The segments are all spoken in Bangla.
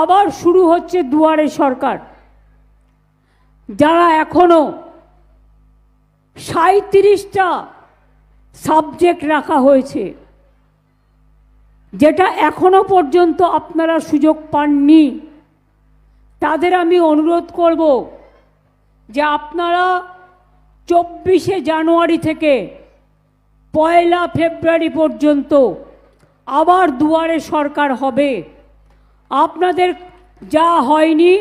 আবার শুরু হচ্ছে দুয়ারে সরকার। যারা এখনও সাঁত্রিশটা সাবজেক্ট রাখা হয়েছে, যেটা এখনও পর্যন্ত আপনারা সুযোগ পাননি, তাদের আমি অনুরোধ করব যে আপনারা চব্বিশে জানুয়ারি থেকে পয়লা ফেব্রুয়ারি পর্যন্ত আবার দুয়ারে সরকার হবে। আপনাদের যা হয়নি,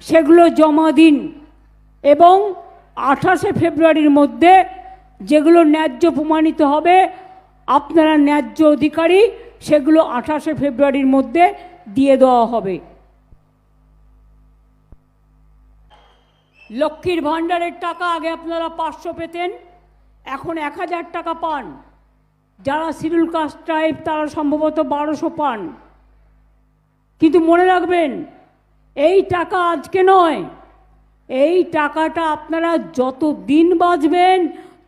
সেগুলো জমা দিন। এবং আঠাশে ফেব্রুয়ারির মধ্যে যেগুলো ন্যায্য প্রমাণিত হবে, আপনারা ন্যায্য অধিকারী, সেগুলো আঠাশে ফেব্রুয়ারির মধ্যে দিয়ে দেওয়া হবে। লক্ষ্মীর ভাণ্ডারের টাকা আগে আপনারা পাঁচশো পেতেন, এখন এক হাজার টাকা পান। যারা শিডিউল কাস্ট ট্রাইব তারা সম্ভবত বারোশো পান। কিন্তু মনে রাখবেন, এই টাকা আজকে নয়। এই টাকাটা আপনারা যত দিন বাঁচবেন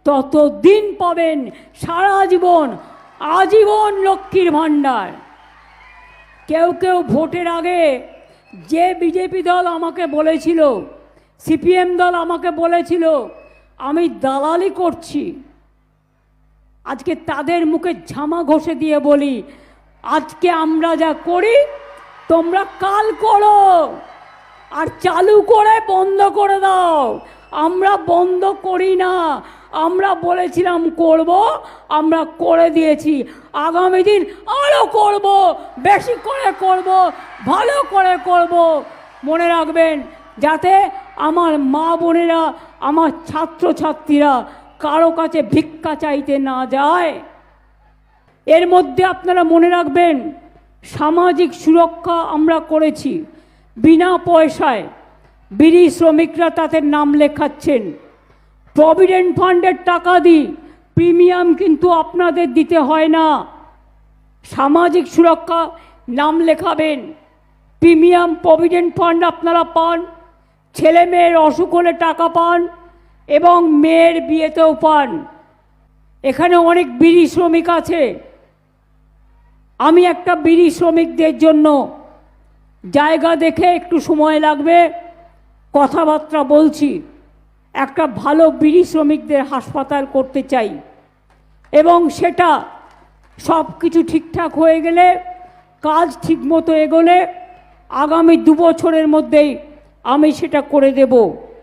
তত দিন পাবেন সারা জীবন, আজীবন লক্ষ্মীর ভাণ্ডার। কেউ কেউ ভোটের আগে যে বিজেপি দল আমাকে বলেছিল, সিপিএম দল আমাকে বলেছিল, আমি দালালি করছি। আজকে তাদের মুখে ঝামা ঘষে দিয়ে বলি, আজকে আমরা যা করি তোমরা কাল করো আর চালু করে বন্ধ করে দাও। আমরা বন্ধ করি না। আমরা বলেছিলাম করব, আমরা করে দিয়েছি। আগামী দিন আরও করব, বেশি করে করব, ভালো করে করব। মনে রাখবেন, যাতে আমার মা বোনেরা, আমার ছাত্রছাত্রীরা কারও কাছে ভিক্ষা চাইতে না যায়। এর মধ্যে আপনারা মনে রাখবেন সামাজিক সুরক্ষা আমরা করেছি। বিনা পয়সায় বিড়ি শ্রমিকরা তাদের নাম লেখাচ্ছেন। প্রভিডেন্ট ফান্ডের টাকা দিই প্রিমিয়াম কিন্তু আপনাদের দিতে হয় না। সামাজিক সুরক্ষা নাম লেখাবেন। প্রিমিয়াম প্রভিডেন্ট ফান্ড আপনারা পান। ছেলে মেয়ের অসুখ হলে টাকা পান এবং মেয়ের বিয়েতেও পান। এখানে অনেক বিড়ি শ্রমিক আছে। আমি একটা বিড়ি শ্রমিকদের জন্য জায়গা দেখে একটু সময় লাগবে, কথাবার্তা বলছি। একটা ভালো বিড়ি শ্রমিকদের হাসপাতাল করতে চাই। এবং সেটা সব কিছু ঠিকঠাক হয়ে গেলে, কাজ ঠিকমতো এগোলে, আগামী দু বছরের মধ্যেই আমি সেটা করে দেব।